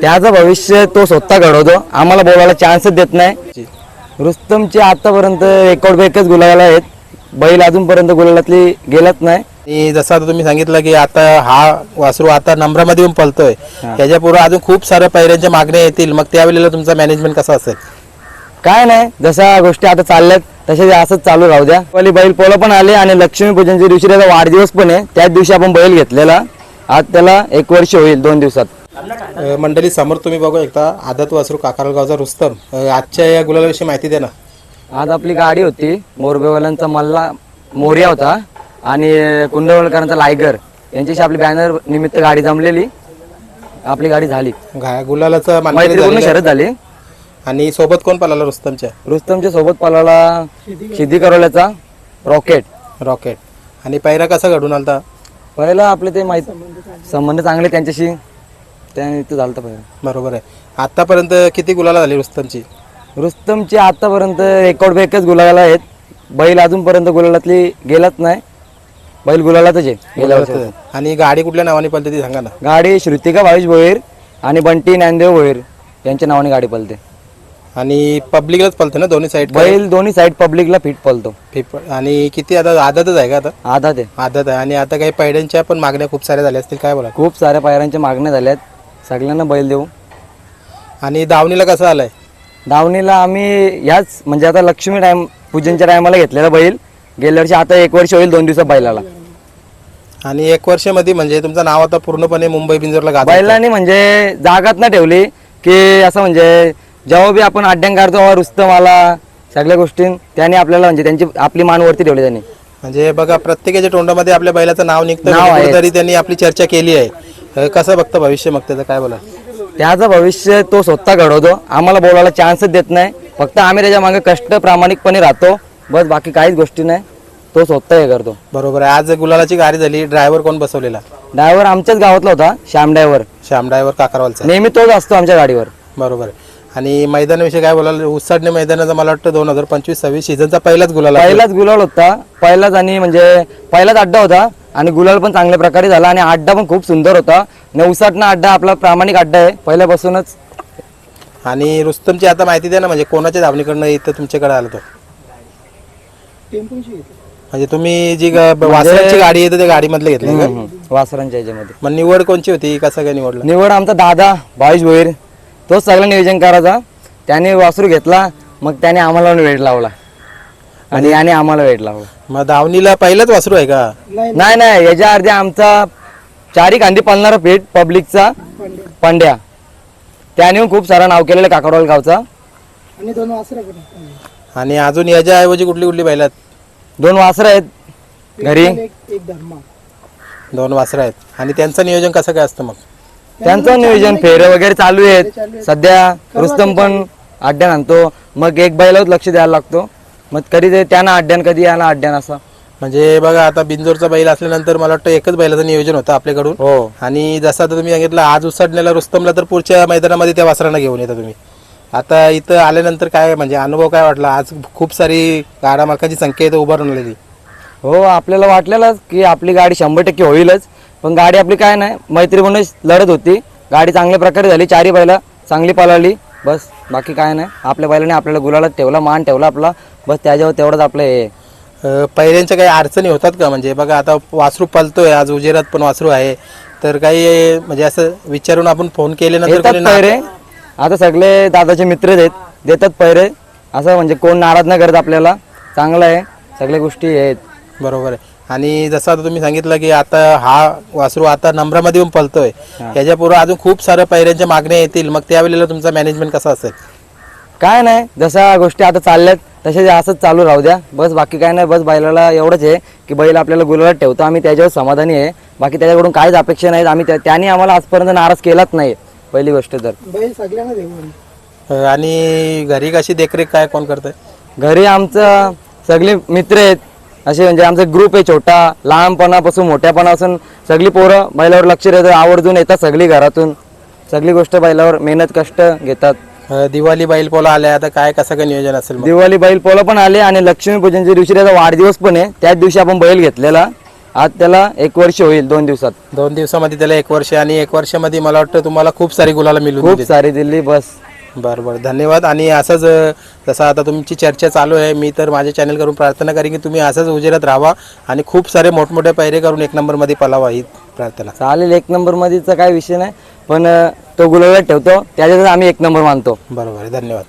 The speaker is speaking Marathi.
त्याचं भविष्य तो स्वतः घडवतो. आम्हाला बोलायला चान्सच देत नाही. रुस्तमचे आतापर्यंत एकवड एकच गुलाला आहेत. बैल अजूनपर्यंत गुलालातली गेलाच नाही. आणि जसं आता तुम्ही सांगितलं की आता हा वासरू आता नंबरामध्ये पण पलतोय त्याच्या पुढे अजून खूप साऱ्या पैऱ्यांच्या मागण्या येतील. मग त्यावेळेला तुमचा मॅनेजमेंट कसा असेल? काय नाही. जशा गोष्टी आता चालल्यात तसे असंच चालू राहू द्या. पहिली बैल पोला पण आले आणि लक्ष्मीपूजनच्या दिवशी त्याचा वाढदिवस पण आहे. त्याच दिवशी आपण बैल घेतलेला. आज त्याला एक वर्ष होईल दोन दिवसात. मंडळी समोर तुम्ही बघू एकदा आदत वासरू काकारगावचा रुस्तम. आजच्या या गुलालाविषयी माहिती द्या ना आज आपली गाडी होती मोरबेवाल्यांचा मल्ला मोर्या होता आणि कुंडवलकरांचा लायगर. यांच्याशी आपली बॅनर निमित्त गाडी जमलेली. आपली गाडी झाली. घा- गुलालाचं मानकरी मैत्रीपूर्ण झालेलं आहे. शरद झाली. आणि सोबत कोण पळाला रुस्तमच्या? रुस्तमच्या सोबत पलाला सिद्धी करवल्याचा रॉकेट. रॉकेट. आणि पैरा कसा घडून आलता? पहिला आपले ते माहीत संबंध चांगले त्यांच्याशी. त्या इथं झालं पहिलं बरोबर आहे. आतापर्यंत किती गुलाला झाली रुस्तमची? रुस्तमचे आतापर्यंत रेकॉर्ड एकच गुलाला आहेत. बैल अजूनपर्यंत गुलालातली गेलाच नाही. बैल गुलालातच आहे. गेल्या वर्षी. आणि गाडी कुठल्या नावाने पळते ती सांगा ना. गाडी श्रुतिका भावेश भोईर आणि बंटी ज्ञानदेव भोईर यांच्या नावाने गाडी पलते आणि पब्लिकलाच पळते ना दोन्ही साईड बैल दोन्ही साईड पब्लिकला फिट पलतो आणि किती आता आदतच आहे का आता? आधा ते आदत आहे. आणि आता काही पैड्यांच्या पण मागण्या खूप साऱ्या झाल्या असतील. काय बोला खूप साऱ्या पायऱ्यांच्या मागण्या झाल्यात. सगळ्यांना बैल देऊ. आणि दावणीला कसं आलाय? दावणीला आम्ही याच म्हणजे आता लक्ष्मी टाइम पूजनच्या टायमाला घेतलेला बैल. गेल्या वर्षी आता एक वर्ष होईल दोन दिवसात बैलाला. आणि एक वर्षामध्ये म्हणजे तुमचं नाव आता पूर्णपणे मुंबई बिंजोरला गाजलं बैलांनी म्हणजे जागात ना ठेवली की असं म्हणजे जेव्हा बी आपण अड्ड्यां काढतो तेव्हा रुस्तम आला सगळ्या गोष्टी त्याने आपल्याला म्हणजे त्यांची आपली मान वरती ठेवली त्यांनी. म्हणजे बघा प्रत्येकाच्या तोंडामध्ये आपल्या बैलाचं नाव निघतं नाव म्हणजे आहे. कुठेतरी त्यांनी आपली चर्चा केली आहे. कसं बघतं भविष्य मग त्याचं? काय बोला त्याचं भविष्य तो स्वतः घडवतो. आम्हाला बोलायला चान्सच देत नाही. फक्त आम्ही त्याच्यामागे कष्ट प्रामाणिकपणे राहतो. बस बाकी काहीच गोष्टी नाही. तो स्वतः हे करतो. बरोबर आहे. आज गुलालाची गाडी झाली. ड्रायव्हर कोण बसवलेला? ड्रायव्हर आमच्याच गावातला होता. श्याम ड्रायव्हर. श्याम ड्रायव्हर काकारवालचा. नेहमी तोच असतो आमच्या गाडीवर. बरोबर आहे. आणि मैदानाविषयी काय बोलाल? उसाडणे मैदानाचा मला वाटतं दोन हजार पंचवीस सव्वीस सीझनचा पहिलाच गुलाला पहिलाच गुलाल होता. पहिलाच आणि म्हणजे पहिलाच अड्डा होता. आणि गुलाल पण चांगल्या प्रकारे झाला आणि अड्डा पण खूप सुंदर होता. नवसाटना अड्डा आपला प्रामाणिक अड्डा आहे. पहिल्यापासूनच. आणि रुस्तमची आता माहिती द्या ना म्हणजे कोणाच्या धावणीकडनं इथं तुमच्याकडे आलं तो? म्हणजे तुम्ही जी ग- वासराची गाडी येते त्या गाडीमधलं घेतली का? वासरांच्या याच्यामध्ये. मग निवड कोणची होती? कसं काय निवडलं? निवड आमचा दादा भावेश भोईर तोच सगळं नियोजन करायचा. त्याने वासरू घेतला मग त्याने आम्हाला वेळ लावला. आणि याने आम्हाला वेळ लावला. मग धावणीला पहिलाच वासरू आहे का? नाही नाही याच्या अर्धी आमचा चारी कांदी पळणारा पेठ पब्लिकचा पांड्या. त्याने खूप सारा नाव केलेलं काकडवाल गावचा. आणि अजून याच्या ऐवजी कुठली कुठली बैलात? दोन वासरं आहेत घरी. दोन वासरं आहेत. आणि त्यांचं नियोजन कसं काय असतं मग? त्यांचं नियोजन फेरे वगैरे चालू आहेत. सध्या रुस्तम पण अड्ड्यान आणतो. मग एक बैलावर लक्ष द्यायला लागतो. मग कधी ते त्यांना अड्ड्यान कधी याला अड्ड्यान असं. म्हणजे बघा आता बिंजोरचा बैल असल्यानंतर मला वाटतं एकच बैलाचं नियोजन होतं आपल्याकडून. हो. आणि जसं आता तुम्ही सांगितलं आज उसाडण्याला रुस्तमला तर पुढच्या मैदानामध्ये त्या वासरांना घेऊन येता तुम्ही. आता इथं आल्यानंतर काय म्हणजे अनुभव काय वाटला? आज खूप सारी गाडा मालकाची संख्या इथं उभारून आलेली. हो आपल्याला वाटलेलंच की आपली गाडी शंभर टक्के होईलच. पण गाडी आपली काय नाही मैत्री म्हणून लढत होती. गाडी चांगल्या प्रकारे झाली चारी बैला चांगली पळाली. बस बाकी काय नाही. आपल्या बैलाने आपल्याला गुलाला ठेवला मान ठेवला आपला. बस त्याच्यावर तेवढंच आपलं हे. पहिल्यांच्या काही अडचणी होतात का? म्हणजे बघा आता वासरू पलतोय आज उजेरात पण वासरू आहे. तर काही म्हणजे असं विचारून आपण फोन केल्यानंतर येतात कोणी ना- पैरे. आता सगळे दादाचे मित्र आहेत देतात पैरे. असं म्हणजे कोण नाराज नाही करत आपल्याला. चांगलं आहे. सगळ्या गोष्टी आहेत. बरोबर आहे. आणि जसं आता तुम्ही सांगितलं की आता हा वासरू आता नंबरामध्ये पण पलतोय याच्यापुढे अजून खूप साऱ्या पैऱ्यांच्या मागण्या येतील. मग त्यावेळेला तुमचा मॅनेजमेंट कसा असेल? काय नाही. जशा गोष्टी आता चालल्यात तसे असंच चालू राहू द्या. बस बाकी काय नाही. बस बैलाला एवढंच आहे की बैल आपल्याला गुलाबात ठेवतो. आम्ही त्याच्यावर समाधानी आहे. बाकी त्याच्याकडून काहीच अपेक्षा नाहीत. आम्ही त्या- त्याने आम्हाला आजपर्यंत नाराज केलाच नाही. पहिली गोष्ट तर. आणि घरी कशी देखरेख काय कोण करतंय? घरी आमचं सगळे मित्र आहेत. असे म्हणजे आमचा ग्रुप आहे छोटा लहानपणापासून मोठ्यापणापासून. सगळी पोरं बैलावर लक्ष देतात आवर्जून येतात सगळी घरातून. सगळी गोष्ट बैलावर मेहनत कष्ट घेतात. अं, दिवाळी बैल पोला आल्या आता काय कसं काय नियोजन असेल मग? दिवाळी बैल पोला पण आले आणि लक्ष्मीपूजनच्या दिवशी त्याचा वाढदिवस पण आहे. त्याच दिवशी आपण बैल घेतलेला. आज त्याला एक वर्ष होईल दोन दिवसात. दोन दिवसामध्ये त्याला एक वर्ष आणि एक वर्षामध्ये मला वाटतं तुम्हाला खूप सारी गुलाला मिळून खूप. सारी दिली बस. बरं बरं. धन्यवाद. आणि असंच अं, जसं आता तुमची चर्चा चालू आहे मी तर माझ्या चॅनल करून प्रार्थना करेन की तुम्ही असंच उजेरात राहा आणि खूप सारे मोठमोठे पैरे करून एक नंबरमध्ये पलावा ही प्रार्थना. चालेल एक नंबर मध्येचा काही विषय नाही पण अं, तो गुलाबात ठेवतो त्याच्यातच आम्ही एक नंबर मानतो. बरोबर आहे. धन्यवाद.